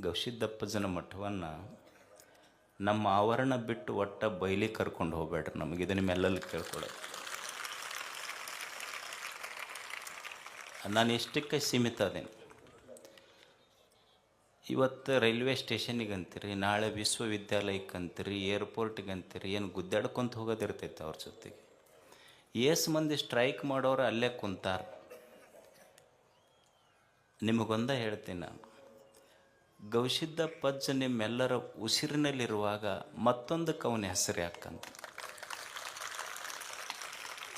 ಗವಿಸಿದ್ದಪ್ಪಜನ ಮಠವನ್ನು ನಮ್ಮ ಆವರಣ ಬಿಟ್ಟು ಒಟ್ಟ ಬಯಲಿ ಕರ್ಕೊಂಡು ಹೋಗ್ಬೇಡ್ರಿ ನಮಗೆ. ಇದು ನಿಮ್ಮೆಲ್ಲಲ್ಲಿ ಕೇಳ್ಕೊಳ್ಳೋದು. ನಾನು ಎಷ್ಟಕ್ಕೆ ಸೀಮಿತ ಅದೇನು? ಇವತ್ತು ರೈಲ್ವೆ ಸ್ಟೇಷನಿಗೆ ಅಂತೀರಿ ನಾಳೆ ವಿಶ್ವವಿದ್ಯಾಲಯಕ್ಕೆ ಅಂತೀರಿ ಏರ್ಪೋರ್ಟಿಗೆ ಅಂತೀರಿ ಏನು ಗುದ್ದಾಡ್ಕೊಂತ ಹೋಗೋದಿರ್ತೈತೆ ಅವ್ರ ಜೊತೆಗೆ. ಏಸ್ ಮಂದಿ ಸ್ಟ್ರೈಕ್ ಮಾಡೋರು ಅಲ್ಲೇ ಕುಂತಾರ. ನಿಮಗೊಂದ ಹೇಳ್ತೀನಿ ನಾನು. ಗವಿಸಿದ್ದ ಪಜ್ಜ ನಿಮ್ಮೆಲ್ಲರ ಉಸಿರಿನಲ್ಲಿರುವಾಗ ಮತ್ತೊಂದು ಕವನ ಹೆಸರು ಯಾಕಂತ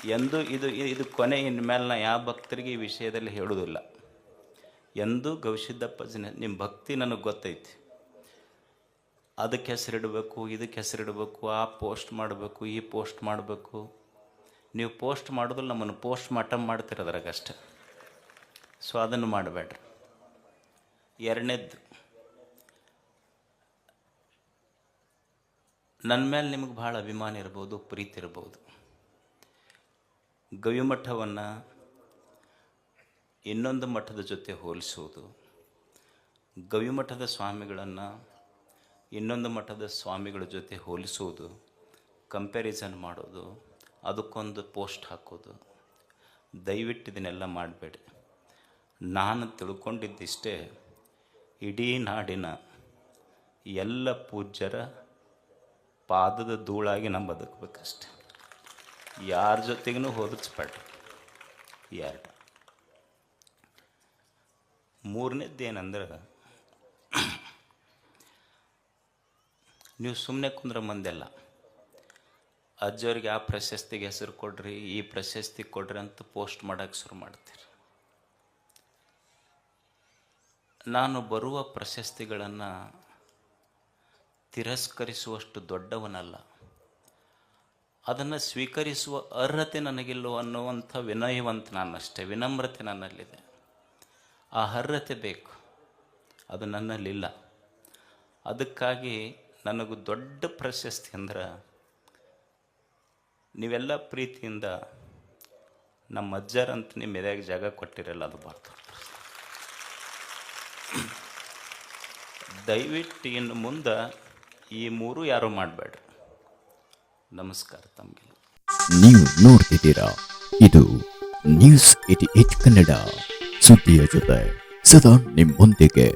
ಎಂದು ಇದು ಇದು ಕೊನೆ ಇನ್ಮೇಲೆ ನಾ ಯಾವ ಭಕ್ತರಿಗೆ ಈ ವಿಷಯದಲ್ಲಿ ಹೇಳುವುದಿಲ್ಲ. ಎಂದು ಗವಿಸಿದ್ದಪ್ಪ ಪಜ್ಜನ, ನಿಮ್ಮ ಭಕ್ತಿ ನನಗೆ ಗೊತ್ತೈತಿ. ಅದಕ್ಕೆ ಹೆಸರಿಡಬೇಕು, ಇದಕ್ಕೆ ಹೆಸರಿಡಬೇಕು, ಆ ಪೋಸ್ಟ್ ಮಾಡಬೇಕು, ಈ ಪೋಸ್ಟ್ ಮಾಡಬೇಕು. ನೀವು ಪೋಸ್ಟ್ ಮಾಡೋದಿಲ್ಲ ನಮ್ಮನ್ನು ಪೋಸ್ಟ್ ಮಾರ್ಟಮ್ ಮಾಡ್ತಿರೋದ್ರಾಗಷ್ಟೆ ಸೊ ಅದನ್ನು ಮಾಡಬೇಡ್ರಿ. ಎರಡನೇದ್ದು ನನ್ನ ಮೇಲೆ ನಿಮಗೆ ಭಾಳ ಅಭಿಮಾನ ಇರ್ಬೋದು, ಪ್ರೀತಿ ಇರ್ಬೋದು. ಗವಿಮಠವನ್ನು ಇನ್ನೊಂದು ಮಠದ ಜೊತೆ ಹೋಲಿಸುವುದು ಗವಿಮಠದ ಸ್ವಾಮಿಗಳನ್ನು ಇನ್ನೊಂದು ಮಠದ ಸ್ವಾಮಿಗಳ ಜೊತೆ ಹೋಲಿಸುವುದು ಕಂಪ್ಯಾರಿಸನ್ ಮಾಡೋದು, ಅದಕ್ಕೊಂದು ಪೋಸ್ಟ್ ಹಾಕೋದು. ದಯವಿಟ್ಟು ಇದನ್ನೆಲ್ಲ ಮಾಡಬೇಡಿ. ನಾನು ತಿಳ್ಕೊಂಡಿದ್ದಿಷ್ಟೇ, ಇಡೀ ನಾಡಿನ ಎಲ್ಲ ಪೂಜ್ಯರ ಪಾದದ ಧೂಳಾಗಿ ನಮ್ಮ ಬದುಕಬೇಕಷ್ಟೆ. ಯಾರ ಜೊತೆಗೂ ಹೋಲಿಸ್ಬೇಡ್ರಿ ಎರಡು. ಮೂರನೇದ್ದು ಏನಂದ್ರೆ ನೀವು ಸುಮ್ಮನೆ ಕುಂದ್ರ ಮಂದೆಲ್ಲ ಅಜ್ಜವ್ರಿಗೆ ಆ ಪ್ರಶಸ್ತಿಗೆ ಹೆಸರು ಕೊಡ್ರಿ, ಈ ಪ್ರಶಸ್ತಿ ಕೊಡ್ರಿ ಅಂತ ಪೋಸ್ಟ್ ಮಾಡೋಕ್ಕೆ ಶುರು ಮಾಡ್ತೀರಿ. ನಾನು ಬರುವ ಪ್ರಶಸ್ತಿಗಳನ್ನು ತಿರಸ್ಕರಿಸುವಷ್ಟು ದೊಡ್ಡವನಲ್ಲ. ಅದನ್ನು ಸ್ವೀಕರಿಸುವ ಅರ್ಹತೆ ನನಗಿಲ್ಲೋ ಅನ್ನುವಂಥ ವಿನಯವಂತ ನಾನಷ್ಟೇ, ವಿನಮ್ರತೆ ನನ್ನಲ್ಲಿದೆ. ಆ ಅರ್ಹತೆ ಬೇಕು, ಅದು ನನ್ನಲ್ಲಿಲ್ಲ. ಅದಕ್ಕಾಗಿ ನನಗೂ ದೊಡ್ಡ ಪ್ರಶಸ್ತಿ ಅಂದ್ರೆ ನೀವೆಲ್ಲ ಪ್ರೀತಿಯಿಂದ ನಮ್ಮ ಅಜ್ಜರಂತ ನಿಮ್ಮ ಎದೆಯಾಗ ಜಾಗ ಕೊಟ್ಟಿರಲ್ಲ, ಅದು ದೊಡ್ಡ ದಯವಿಟ್ಟು ಇನ್ನು ಮುಂದೆ ಈ ಮೂರು ಯಾರು ಮಾಡಬೇಡ್ರಿ. ನಮಸ್ಕಾರ ತಮಗೆಲ್ಲ ನೀವು ನೋಡ್ತಿದ್ದೀರಾ? ಇದು ನ್ಯೂಸ್ ಏಟಿ ಏಟ್ ಕನ್ನಡ. ಸುದ್ದಿಯ ಜೊತೆ ಸದಾ ನಿಮ್ಮೊಂದಿಗೆ.